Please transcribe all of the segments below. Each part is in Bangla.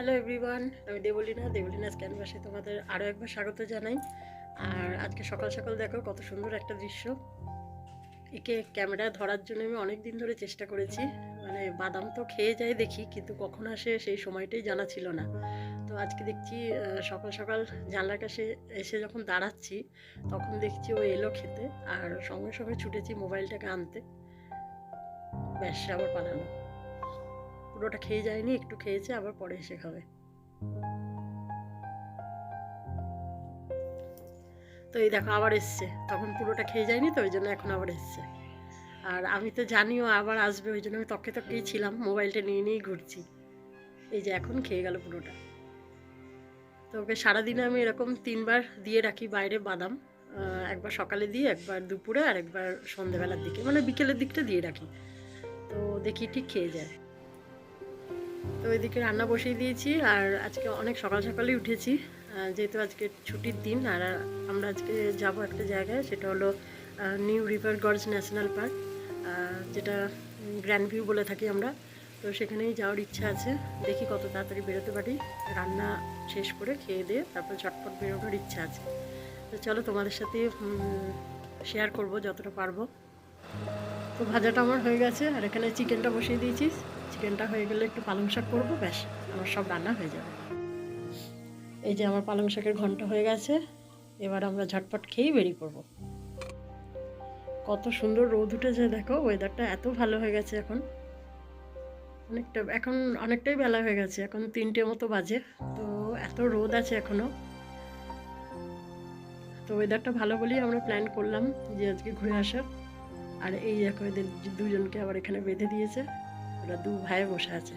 হ্যালো এভরিওয়ান আমি দেবলিনা। দেবলিনাস ক্যানভাসে তোমাদের আরও একবার স্বাগত জানাই। আর আজকে সকাল সকাল দেখো কত সুন্দর একটা দৃশ্য। একে ক্যামেরায় ধরার জন্য আমি অনেক দিন ধরে চেষ্টা করেছি। মানে বাদাম তো খেয়ে যাই দেখি, কিন্তু কখন আসে সেই সময়টাই জানা ছিল না। তো আজকে দেখছি সকাল সকাল জানলার কাছে এসে যখন দাঁড়াচ্ছি, তখন দেখছি ও এলো খেতে। আর সঙ্গে সঙ্গে ছুটেছি মোবাইলটাকে আনতে। ব্যাস আবার পালানো পুরোটা খেয়ে যায়নি, একটু খেয়েছে, আবার পরে এসে খাবে। তো এই দেখো, আবার এসছে। তখন পুরোটা খেয়ে যায়নি তো, ওই জন্য এখন আবার এসছে। আর আমি তো জানিও আবার আসবে, ওই জন্য আমি তকে তকেই ছিলাম, মোবাইলটা নিয়ে নিয়েই ঘুরছি। এই যে এখন খেয়ে গেল পুরোটা তো ওকে সারাদিনে আমি এরকম তিনবার দিয়ে রাখি বাইরে বাদাম একবার সকালে দিই একবার দুপুরে, আর একবার সন্ধেবেলার দিকে। মানে বিকেলের দিকটা দিয়ে রাখি। তো দেখি ঠিক খেয়ে যায়। তো এদিকে রান্না বসিয়ে দিয়েছি আর আজকে অনেক সকাল সকালেই উঠেছি। যেহেতু আজকে ছুটির দিন আর আমরা আজকে যাব একটা জায়গায়, সেটা হলো New River Gorge National Park যেটা গ্র্যান্ড ভিউ বলে থাকি আমরা। তো সেখানেই যাওয়ার ইচ্ছা আছে। দেখি কত তাড়াতাড়ি বেরোতে পারি। রান্না শেষ করে খেয়ে দিয়ে তারপর ঝটপট বেরোনোর ইচ্ছা আছে। তো চলো তোমাদের সাথে শেয়ার করব যতটা পারব। তো ভাজাটা আমার হয়ে গেছে আর এখানে চিকেনটা বসিয়ে দিয়েছি। চিকেনটা হয়ে গেলে একটু পালং শাক করব, ব্যাস, আমার সব রান্না হয়ে যাবে। এই যে আমার পালং শাকের ঘণ্টা হয়ে গেছে, এবার আমরা ঝটপট খেয়েই বেরিয়ে পড়ব। কত সুন্দর রোদ উঠেছে, দেখো ওয়েদারটা এত ভালো হয়ে গেছে এখন। অনেকটা, এখন অনেকটাই বেলা হয়ে গেছে, এখন তিনটে মতো বাজে, তো এত রোদ আছে এখনও তো ওয়েদারটা ভালো বলেই আমরা প্ল্যান করলাম যে আজকে ঘুরে আসার আর এই দেখো এদের দুজনকে আবার এখানে বেঁধে দিয়েছে। ওরা দু ভাই বসে আছে।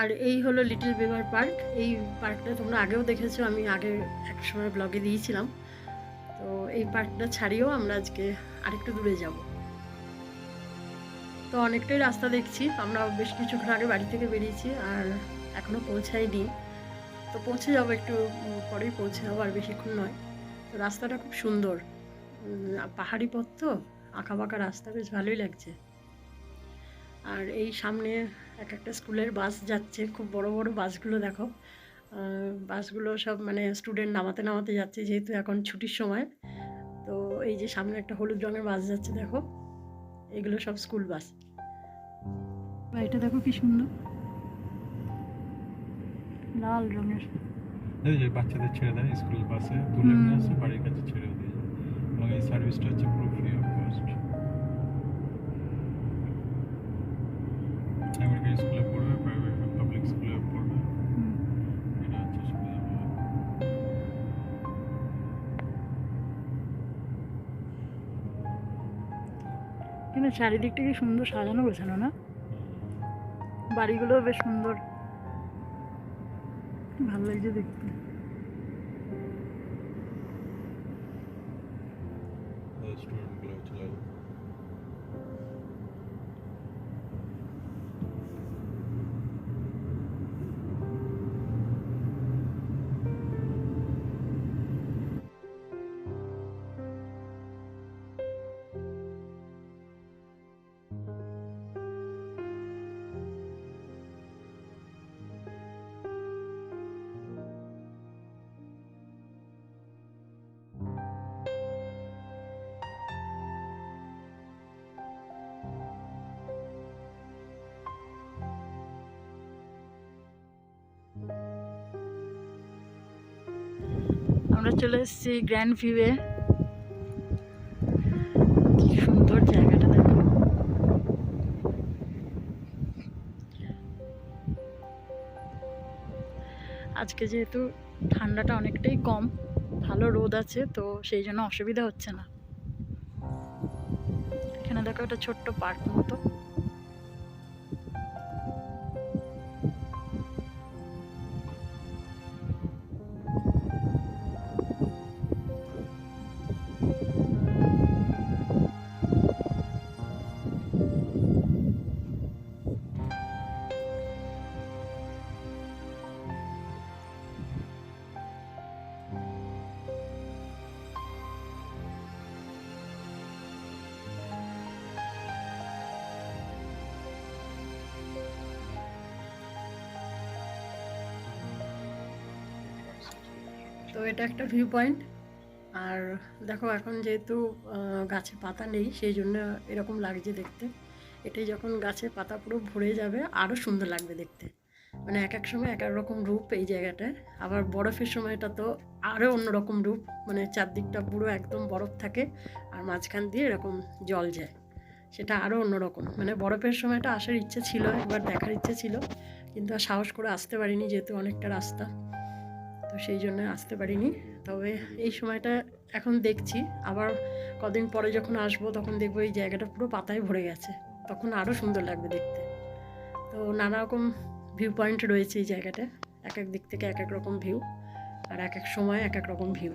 আর এই হলো লিটল বিভার পার্ক এই পার্কটা তোমরা আগেও দেখেছ, আমি আগে এক সময় ব্লগে দিয়েছিলাম। তো এই পার্কটা ছাড়িয়েও আমরা আজকে আরেকটু দূরে যাব। তো অনেকটাই রাস্তা দেখছি, আমরা বেশ কিছুক্ষণ আগে বাড়ি থেকে বেরিয়েছি আর এখনও পৌঁছাইনি। তো পৌঁছে যাব একটু পরেই পৌঁছে যাব, আর বেশিক্ষণ নয়। তো রাস্তাটা খুব সুন্দর। পাহাড়ি পথ তো আঁকা বাঁকা রাস্তা, বেশ ভালোই লাগছে। আর এই সামনে এক একটা স্কুলের বাস যাচ্ছে খুব বড় বড় বাসগুলো দেখো। আহ, বাসগুলো সব মানে স্টুডেন্ট নামাতে নামাতে যাচ্ছে যেহেতু এখন ছুটির সময়। তো এই যে সামনে একটা হলুদ রঙের বাস যাচ্ছে দেখো এগুলো সব স্কুল বাস। এটা দেখো কি সুন্দর। লাল রঙের। এই যে বাচ্চাদের ছেড়ে দেয় স্কুল বাসে তুলে নিয়ে আসে বাড়ির কাছে ছেড়ে দিয়ে। এবং এই সার্ভিসটা হচ্ছে পুরো ফ্রি অফ কস্ট আমেরিকান স্কুলে পড়বে প্রাইভেট পাবলিক স্কুলে পড়বে। এটা হচ্ছে সুবিধা কিন্তু চারিদিকটা কি সুন্দর সাজানো গোছানো না? বাড়িগুলো বেশ সুন্দর। ভালো লাগছে দেখতে। স্টুডেন্টগুলো চলে আমরা চলে এসেছি গ্র্যান্ড ভিউয়ে কি সুন্দর জায়গাটা দেখো। আজকে যেহেতু ঠান্ডাটা অনেকটাই কম, ভালো রোদ আছে, তো সেই জন্য অসুবিধা হচ্ছে না। এখানে দেখো একটা ছোট্ট পার্ক মতো। তো এটা একটা ভিউ পয়েন্ট আর দেখো এখন যেহেতু গাছে পাতা নেই, সেই জন্য এরকম লাগছে দেখতে। এটাই যখন গাছে পাতা পুরো ভরে যাবে আরও সুন্দর লাগবে দেখতে। মানে এক এক সময় এক এক রকম রূপ এই জায়গাটায়। আবার বরফের সময়টা তো আরও অন্যরকম রূপ। মানে চারদিকটা পুরো একদম বরফ থাকে, আর মাঝখান দিয়ে এরকম জল যায়। সেটা আরও অন্যরকম। মানে বরফের সময়টা আসার ইচ্ছে ছিল, একবার দেখার ইচ্ছে ছিল। কিন্তু আর সাহস করে আসতে পারিনি, যেহেতু অনেকটা রাস্তা। তো সেই জন্য আসতে পারিনি। তবে এই সময়টা এখন দেখছি। আবার কদিন পরে যখন আসব, তখন দেখব এই জায়গাটা পুরো পাতায় ভরে গেছে। তখন আরও সুন্দর লাগবে দেখতে। তো নানা রকম ভিউ পয়েন্ট রয়েছে এই জায়গাটা। এক এক দিক থেকে এক এক রকম ভিউ আর এক এক সময় এক এক রকম ভিউ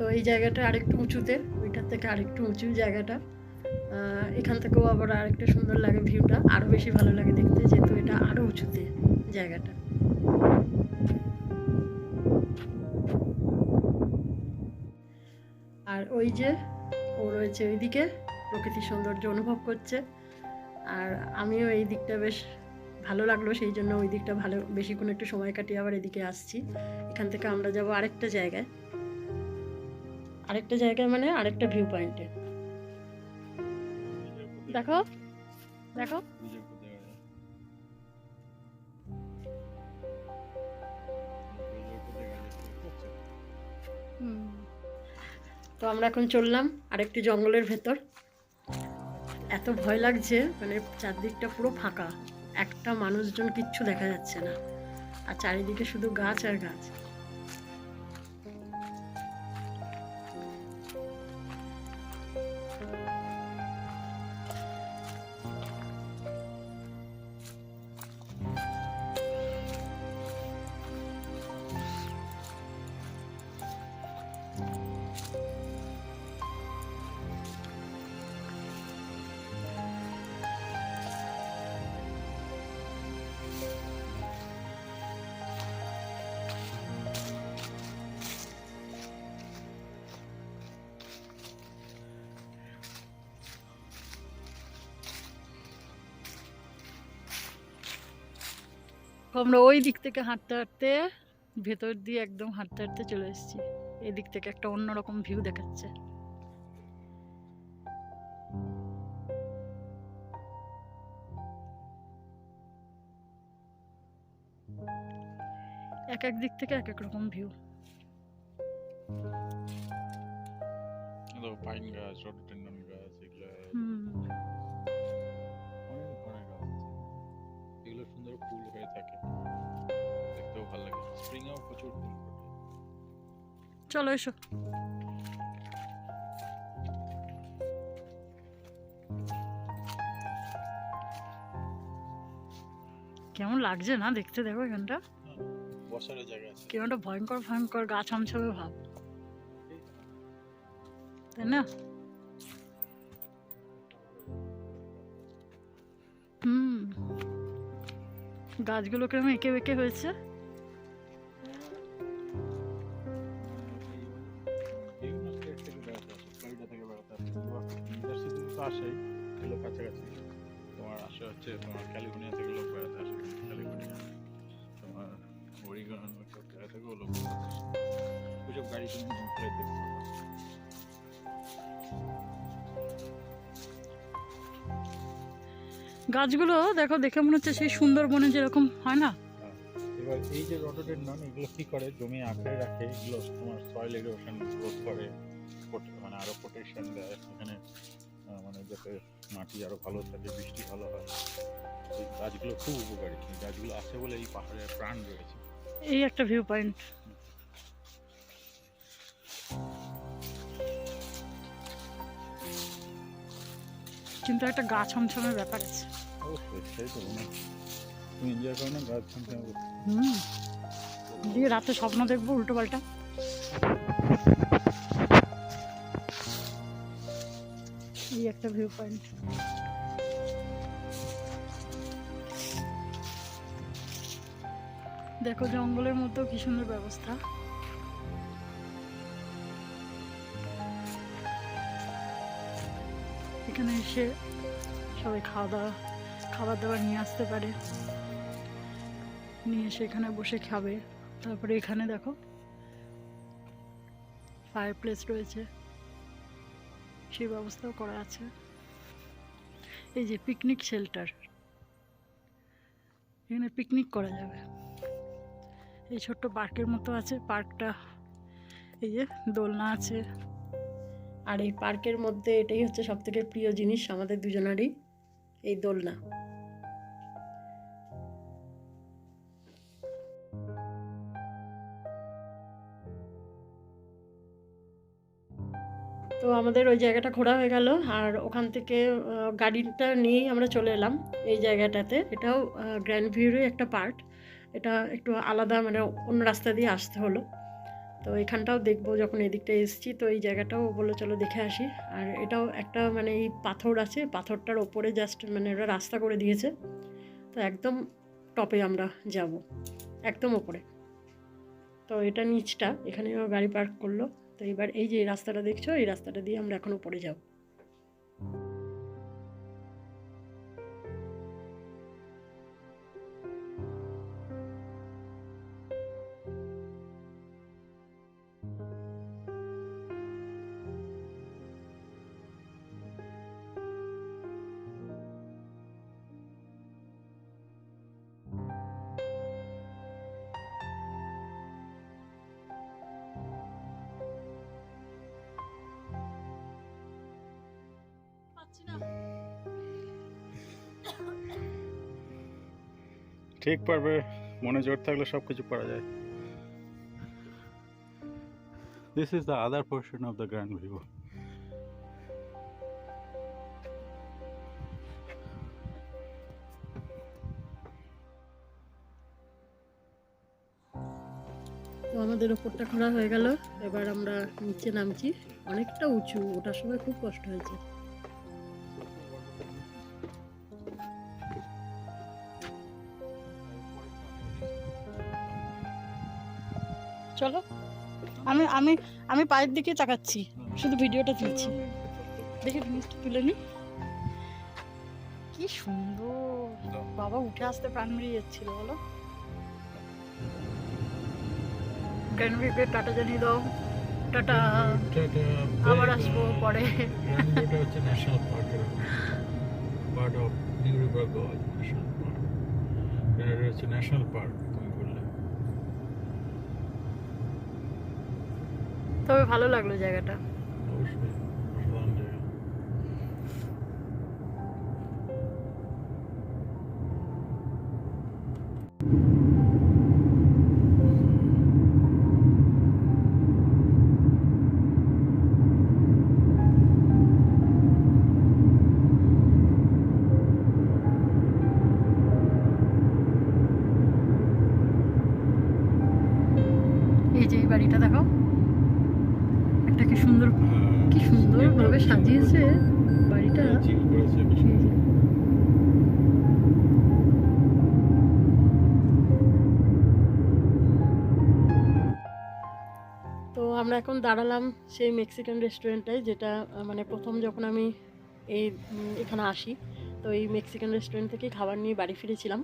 তো এই জায়গাটা আরেকটু উঁচুতে, ওইটার থেকে আরেকটু উঁচু জায়গাটা। এখান থেকেও আবার আরেকটা সুন্দর লাগে ভিউটা আরও বেশি ভালো লাগে দেখতে, যেহেতু এটা আরও উঁচুতে জায়গাটা। আর ওই যে, ও রয়েছে ওইদিকে, প্রকৃতির সৌন্দর্য অনুভব করছে। আর আমিও এই দিকটা বেশ ভালো লাগল, সেই জন্য ওই দিকটা ভালো, বেশিক্ষণ একটু সময় কাটিয়ে আবার এদিকে আসছি। এখান থেকে আমরা যাব আরেকটা জায়গায়। আরেকটা জায়গায় মানে আরেকটা ভিউ পয়েন্টে দেখো দেখো। তো আমরা এখন চললাম আরেকটি জঙ্গলের ভেতর। এত ভয় লাগছে মানে চারদিকটা পুরো ফাঁকা। একটা মানুষজন কিচ্ছু দেখা যাচ্ছে না। আর চারিদিকে শুধু গাছ আর গাছ। আমরা ওই দিক থেকে হাঁটতে হাঁটতে ভেতর দিয়ে একদম হাঁটতে হাঁটতে চলে এসেছি। এদিক থেকে একটা অন্যরকম ভিউ দেখাচ্ছে। এক এক দিক থেকে এক এক রকম ভিউ পাইন গাছ রডোডেন্ড্রন গাছ এগুলো চলো এসো। কেমন লাগছে না দেখতে? দেখো এখানটা। বসারও জায়গা আছে। কেমন ভয়ঙ্কর ভয়ঙ্কর গা ছমছমে ভাব। তাই না? হুম। গাছগুলো কিরম এঁকে বেঁকে হয়েছে। গাছগুলো দেখো দেখে মনে হচ্ছে সেই সুন্দরবনে যেরকম হয় না? এবার এই যে এগুলো কি করে? জমি আঁকড়ে রাখে এগুলো তোমার সয়েল করে মানে আরও প্রোটেকশন দেয়। এখানে মানে যাতে মাটি আরও ভালো থাকে বৃষ্টি ভালো হয়। এই গাছগুলো খুব উপকারী। গাছগুলো আছে বলে এই পাহাড়ের প্রাণ রয়েছে। এই একটা ভিউ পয়েন্ট কিন্তু একটা গা ছমছমের ব্যাপার আছে। দিয়ে রাতে স্বপ্ন দেখব উল্টো পাল্টা। এই একটা ভিউ পয়েন্ট দেখো জঙ্গলের মধ্যেও কি সুন্দর ব্যবস্থা। এখানে এসে সবাই খাওয়া দাওয়া খাবার দাবার নিয়ে আসতে পারে। নিয়ে এসে এখানে বসে খাবে। তারপরে এখানে দেখো ফায়ার প্লেস রয়েছে। সেই ব্যবস্থাও করা আছে। এই যে পিকনিক শেল্টার এখানে পিকনিক করা যাবে। এই ছোট্ট পার্কের মতো আছে। পার্কটা এই যে দোলনা আছে। আর এই পার্কের মধ্যে এটাই হচ্ছে সব থেকে প্রিয় জিনিস আমাদের দুজনারই, এই দোলনা। আমাদের ওই জায়গাটা ঘোরা হয়ে গেল আর ওখান থেকে গাড়িটা নিয়েই আমরা চলে এলাম এই জায়গাটাতে। এটাও গ্র্যান্ড ভিউরই একটা পার্ট এটা একটু আলাদা মানে অন্য রাস্তা দিয়ে আসতে হলো। তো এখানটাও দেখব যখন এদিকটা এসেছি। তো এই জায়গাটাও বলল, চলো দেখে আসি। আর এটাও একটা মানে এই পাথর আছে, পাথরটার ওপরে জাস্ট মানে ওরা রাস্তা করে দিয়েছে। তো একদম টপে আমরা যাব, একদম ওপরে। তো এটা নিচটা এখানে ও গাড়ি পার্ক করল। তো এবার এই যে রাস্তাটা দেখছ এই রাস্তাটা দিয়ে আমরা এখনও উপরে যাব। ঠিক পারবে, মনে জোর থাকলে সব কিছু পারা যায় this is the other portion of the Grand View আমাদের ওপরটা খোলা হয়ে গেল। এবার আমরা নিচে নামছি। অনেকটা উঁচু। ওটার সময় খুব কষ্ট হয়েছে। চলো। আমি আমি আমি পায়ের দিকে তাকাচ্ছি শুধু ভিডিওটা তুলছি। দেখি জিনিসটা তুলে নি। কি সুন্দর। বাবা উঠে আসতে প্রাণ বেরিয়ে যাচ্ছিল বলো। টাটা জানিয়ে দাও। টাটা। আবার আসব পরে। এটা হচ্ছে ন্যাশনাল পার্কের part of new national park এটা হচ্ছে ন্যাশনাল পার্ক তবে ভালো লাগল জায়গাটা। দাঁড়ালাম সেই মেক্সিকান রেস্টুরেন্টে যেটা মানে প্রথম যখন আমি এই এখানে আসি, তো এই মেক্সিকান রেস্টুরেন্ট থেকেই খাবার নিয়ে বাড়ি ফিরেছিলাম,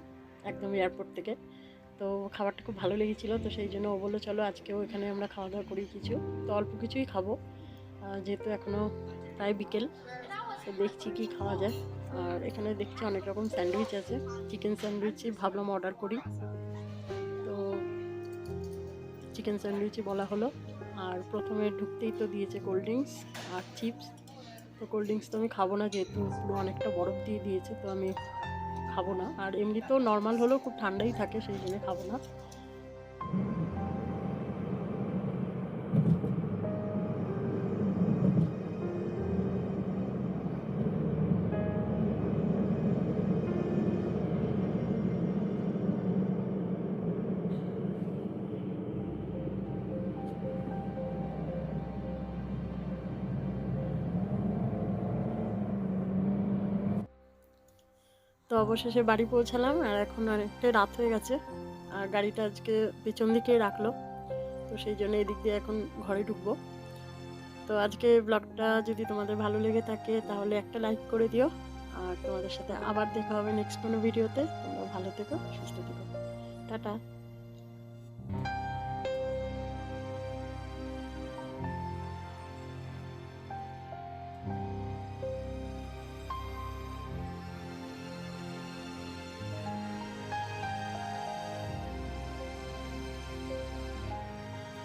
একদম এয়ারপোর্ট থেকে। তো খাবারটা খুব ভালো লেগেছিলো, তো সেই জন্য ও বলল, চলো আজকেও এখানে আমরা খাওয়া দাওয়া করি কিছু। তো অল্প কিছুই খাব যেহেতু এখনও প্রায় বিকেল, তো দেখছি কি খাওয়া যায়। আর এখানে দেখছি অনেক রকম স্যান্ডউইচ আছে, চিকেন স্যান্ডউইচই ভাবলাম অর্ডার করি। তো, চিকেন স্যান্ডউইচই বলা হলো। আর প্রথমে ঢুকতেই তো দিয়েছে কোল্ড ড্রিঙ্কস আর চিপস তো কোল্ড ড্রিঙ্কস তো আমি খাব না যেহেতু অনেকটা বরফ দিয়ে দিয়েছে, তো আমি খাব না। আর এমনিতেও নর্মাল হলেও খুব ঠান্ডাই থাকে, সেই জন্য খাব না। অবশেষে বাড়ি পৌঁছালাম আর এখন অনেকটাই রাত হয়ে গেছে। আর গাড়িটা আজকে পেছন দিকে রাখল। তো সেই জন্য এদিক দিয়ে এখন ঘরে ঢুকবো। তো আজকে ব্লগটা যদি তোমাদের ভালো লেগে থাকে তাহলে একটা লাইক করে দিও। আর তোমাদের সাথে আবার দেখা হবে নেক্সট কোনো ভিডিওতে। তোমরা ভালো থেকো, সুস্থ থেকো। টাটা।